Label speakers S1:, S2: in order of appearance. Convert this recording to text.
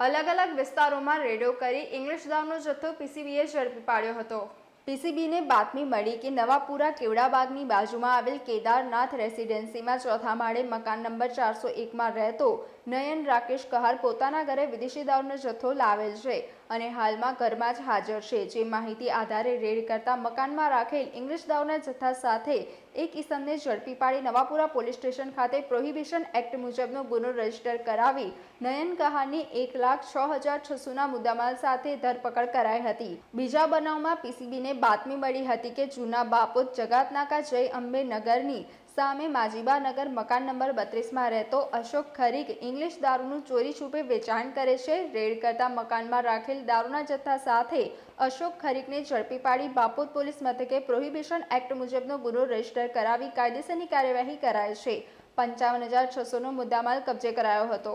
S1: અલગ અલગ વિસ્તારોમાં રેડિયો કરી ઇંગ્લિશ દાવનો જથ્થો પીસીબીએ ઝડપી પાડ્યો હતો. પીસીબીને બાતમી મળી કે નવાપુરા કેવડાબાગની બાજુમાં આવેલ કેદારનાથ રેસિડેન્સીમાં ચોથા માળે મકાન નંબર ચારસો એકમાં રહેતો નયન રાકેશ કહાર પોતાના ઘરે વિદેશી દારૂનો જથ્થો લાવેલ છે અને હાલમાં ઘરમાં જ હાજર છે. જે માહિતી આધારે રેડ કરતા મકાનમાં રાખેલ ઇંગ્લિશ દારૂના જથ્થા સાથે એક ઇસમને ઝડપી પાડી નવાપુરા પોલીસ સ્ટેશન ખાતે પ્રોહિબિશન એક્ટ મુજબનો ગુનો રજિસ્ટર કરાવી નયન કહારની એક લાખ છ હજાર છસોના મુદ્દામાલ સાથે ધરપકડ કરાઈ હતી. બીજા બનાવમાં પીસીબીને બાતમી મળી હતી કે જૂના બાપોદ જગાતનાકા જય અંબે નગરની સામે માજીબા નગર મકાન નંબર બત્રીસમાં રહેતો અશોક ખરીક ઇંગ્લિશ દારૂનું ચોરી છૂપે વેચાણ કરે છે. રેડ કરતા મકાનમાં રાખેલ દારૂના જથ્થા સાથે અશોક ખરીકને ઝડપી પાડી બાપોદ પોલીસ મથકે પ્રોહિબિશન એક્ટ મુજબનો ગુનો રજિસ્ટર કરાવી કાયદેસરની કાર્યવાહી કરાય છે. પંચાવન હજાર છસોનો મુદ્દામાલ કબજે કરાયો હતો.